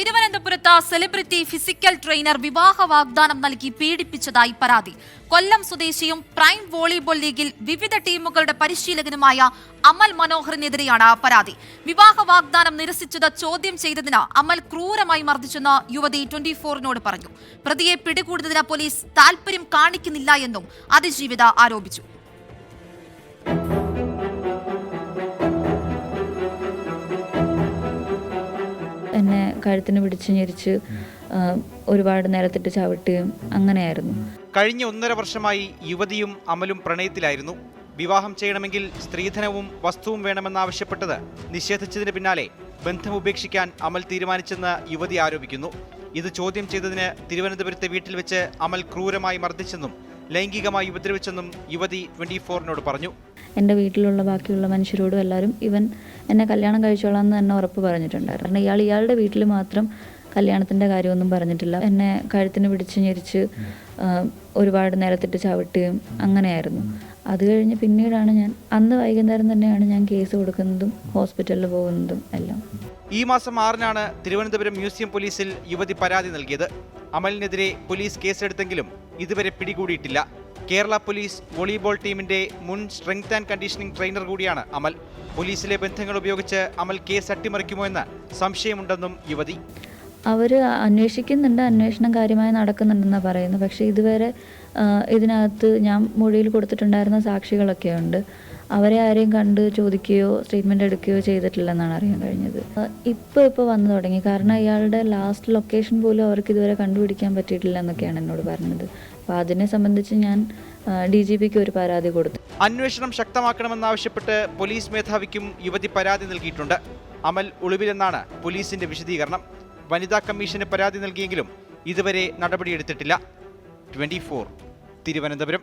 തിരുവനന്തപുരത്ത് celebrity physical trainer വിവാഹ വാഗ്ദാനം നൽകി പീഡിപ്പിച്ചതായി പരാതി. കൊല്ലം സ്വദേശിയും പ്രൈം വോളിബോൾ ലീഗിൽ വിവിധ ടീമുകളുടെ പരിശീലകനുമായ അമൽ മനോഹറിനെതിരെയാണ് പരാതി. വിവാഹ വാഗ്ദാനം നിരസിച്ചത് ചോദ്യം ചെയ്തതിന് അമൽ ക്രൂരമായി മർദ്ദിച്ചെന്ന് യുവതി ട്വന്റി ഫോറിനോട് പറഞ്ഞു. പ്രതിയെ പിടികൂടുന്നതിന് പോലീസ് താൽപര്യം കാണിക്കുന്നില്ല എന്നും അതിജീവിത ആരോപിച്ചു. കഴുത്തിന് പിടിച്ച് ഞെരിച്ച് ഒരുപാട് നിലത്തിട്ട് ചവിട്ടുകയും അങ്ങനെയായിരുന്നു. കഴിഞ്ഞ ഒന്നര വർഷമായി യുവതിയും അമലും പ്രണയത്തിലായിരുന്നു. വിവാഹം ചെയ്യണമെങ്കിൽ സ്ത്രീധനവും വസ്തുവും വേണമെന്നാവശ്യപ്പെട്ടത് നിഷേധിച്ചതിന് പിന്നാലെ ബന്ധം ഉപേക്ഷിക്കാൻ അമൽ തീരുമാനിച്ചെന്ന് യുവതി ആരോപിക്കുന്നു. ഇത് ചോദ്യം ചെയ്തതിന് തിരുവനന്തപുരത്തെ വീട്ടിൽ വെച്ച് അമൽ ക്രൂരമായി മർദ്ദിച്ചെന്നും ലൈംഗികമായി ഉപദ്രവിച്ചെന്നും യുവതി ട്വന്റി ഫോറിനോട് പറഞ്ഞു. എന്റെ വീട്ടിലുള്ള ബാക്കിയുള്ള മനുഷ്യരോടും എല്ലാവരും ഇവൻ എന്നെ കല്യാണം കഴിച്ചോളാം എന്ന് തന്നെ ഉറപ്പ് പറഞ്ഞിട്ടുണ്ട് കാരണം ഇയാൾ ഇയാളുടെ വീട്ടിൽ മാത്രം കല്യാണത്തിന്റെ കാര്യമൊന്നും പറഞ്ഞിട്ടില്ല. എന്നെ കഴുത്തിന് പിടിച്ച് ഞെരിച്ച് ഒരുപാട് നേരത്തിട്ട് ചവിട്ടുകയും അങ്ങനെയായിരുന്നു. അത് കഴിഞ്ഞ് പിന്നീടാണ് ഞാൻ അന്ന് വൈകുന്നേരം തന്നെയാണ് ഞാൻ കേസ് കൊടുക്കുന്നതും ഹോസ്പിറ്റലിൽ പോകുന്നതും എല്ലാം. ഈ മാസം ആറിനാണ് തിരുവനന്തപുരം മ്യൂസിയം പോലീസിൽ യുവതി പരാതി നൽകിയത്. അമലിനെതിരെ പോലീസ് കേസെടുത്തെങ്കിലും ഇതുവരെ പിടികൂടിയിട്ടില്ല. കേരള പോലീസ് വോളിബോൾ ടീമിന്റെ മുൻ സ്ട്രെങ്ത് ആൻഡ് കണ്ടീഷനിംഗ് ട്രെയിനർ കൂടിയാണ് അമൽ. പോലീസിലെ ബന്ധങ്ങൾ ഉപയോഗിച്ച് അമൽ കേസ് അട്ടിമറിക്കുമോ എന്ന് സംശയമുണ്ടെന്നും യുവതി. അവർ അന്വേഷിക്കുന്നുണ്ട് അന്വേഷണം കാര്യമായി നടക്കുന്നുണ്ടെന്നാണ് പറയുന്നത്. പക്ഷേ ഇതുവരെ ഇതിനകത്ത് ഞാൻ മൊഴിയിൽ കൊടുത്തിട്ടുണ്ടായിരുന്ന സാക്ഷികളൊക്കെ ഉണ്ട്. അവരെ ആരെയും കണ്ട് ചോദിക്കുകയോ സ്റ്റേറ്റ്മെന്റ് എടുക്കുകയോ ചെയ്തിട്ടില്ലെന്നാണ് അറിയാൻ കഴിഞ്ഞത്. ഇപ്പോൾ ഇപ്പോൾ വന്നു തുടങ്ങി. കാരണം ഇയാളുടെ ലാസ്റ്റ് ലൊക്കേഷൻ പോലും അവർക്ക് ഇതുവരെ കണ്ടുപിടിക്കാൻ പറ്റിയിട്ടില്ല എന്നൊക്കെയാണ് എന്നോട് പറഞ്ഞത്. അപ്പോൾ അതിനെ സംബന്ധിച്ച് ഞാൻ ഡി ജി പിക്ക് ഒരു പരാതി കൊടുത്തു. അന്വേഷണം ശക്തമാക്കണമെന്നാവശ്യപ്പെട്ട് പോലീസ് മേധാവിക്കും യുവതി പരാതി നൽകിയിട്ടുണ്ട്. അമൽ ഒളിവിലെന്നാണ് പോലീസിന്റെ വിശദീകരണം. വനിതാ കമ്മീഷന് പരാതി നൽകിയെങ്കിലും ഇതുവരെ നടപടിയെടുത്തിട്ടില്ല. ട്വന്റി തിരുവനന്തപുരം.